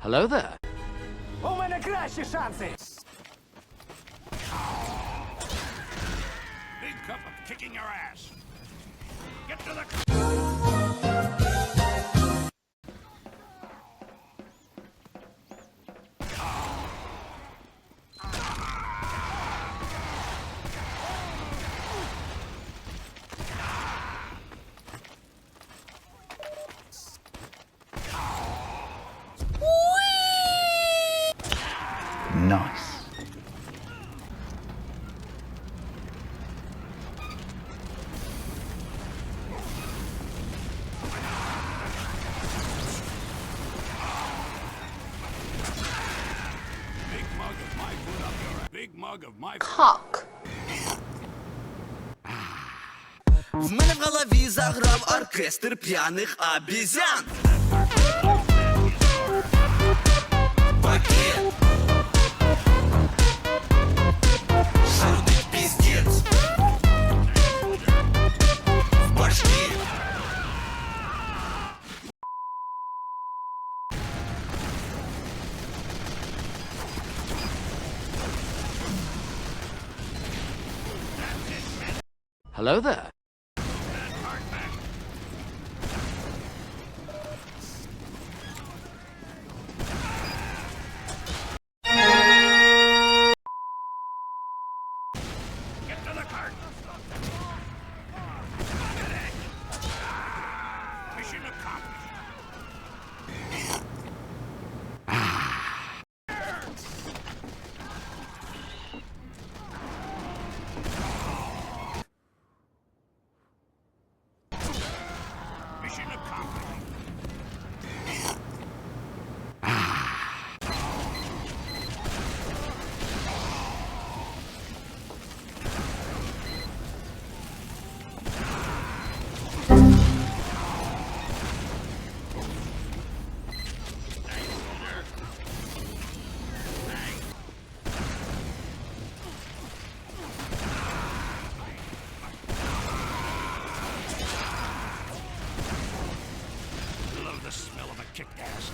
Hello there. У мене кращі шанси. Big cup of kicking your ass. Get to the... mug of my. Cock. В мене в голові заграв оркестр п'яних обізян. Пакет. Hello there. Mission accomplished. ass.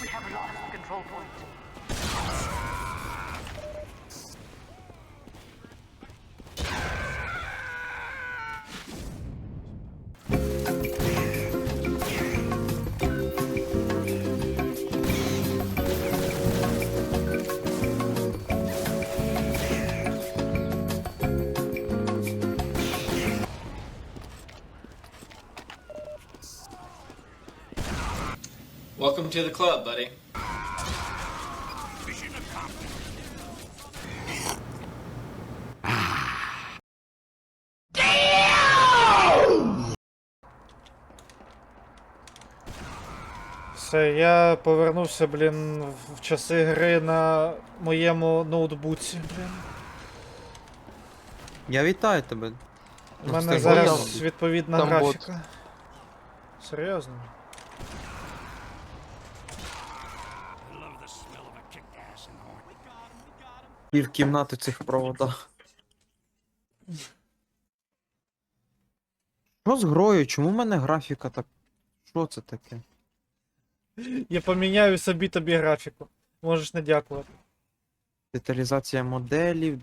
We have lost control point. Welcome to the club, buddy. Все, я повернувся, блін, в часи гри на моєму ноутбуці, блін. Я вітаю тебе. У мене зараз відповідна Там бот. графіка. Серйозно? Пів кімнати цих проводах. Що з грою? Чому в мене графіка так. Що це таке? Я поміняю собі тобі графіку. Можеш не дякувати. Деталізація моделів,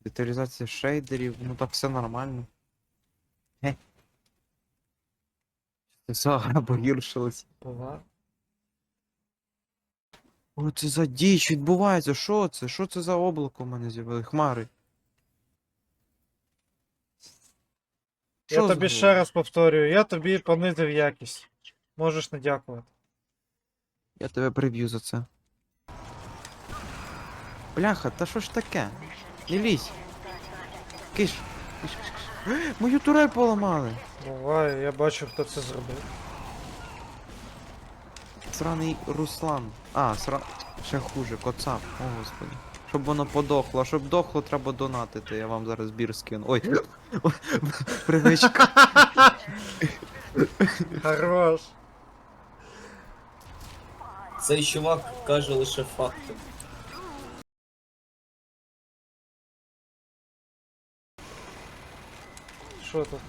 деталізація шейдерів, ну так все нормально. Ге. Все гра погіршилась. О, це за діч відбувається. Що це? Що це за облако в мене з'явили? Хмари. Я Що з тобі ще раз повторюю, я тобі понизив якість. Можеш не дякувати. Я тебе приб'ю за це. Бляха, та що ж таке? Не лізь. Киш. Киш, киш, киш. Мою турель поламали. Буває, я бачу, хто це зробив. Сраний Руслан. А, сра... Ще хуже, коцап. О, господи. Щоб воно подохло. А щоб дохло, треба донатити. Я вам зараз бір скину. Ой. Привичка. Хорош. Цей чувак каже лише факти. Що тут?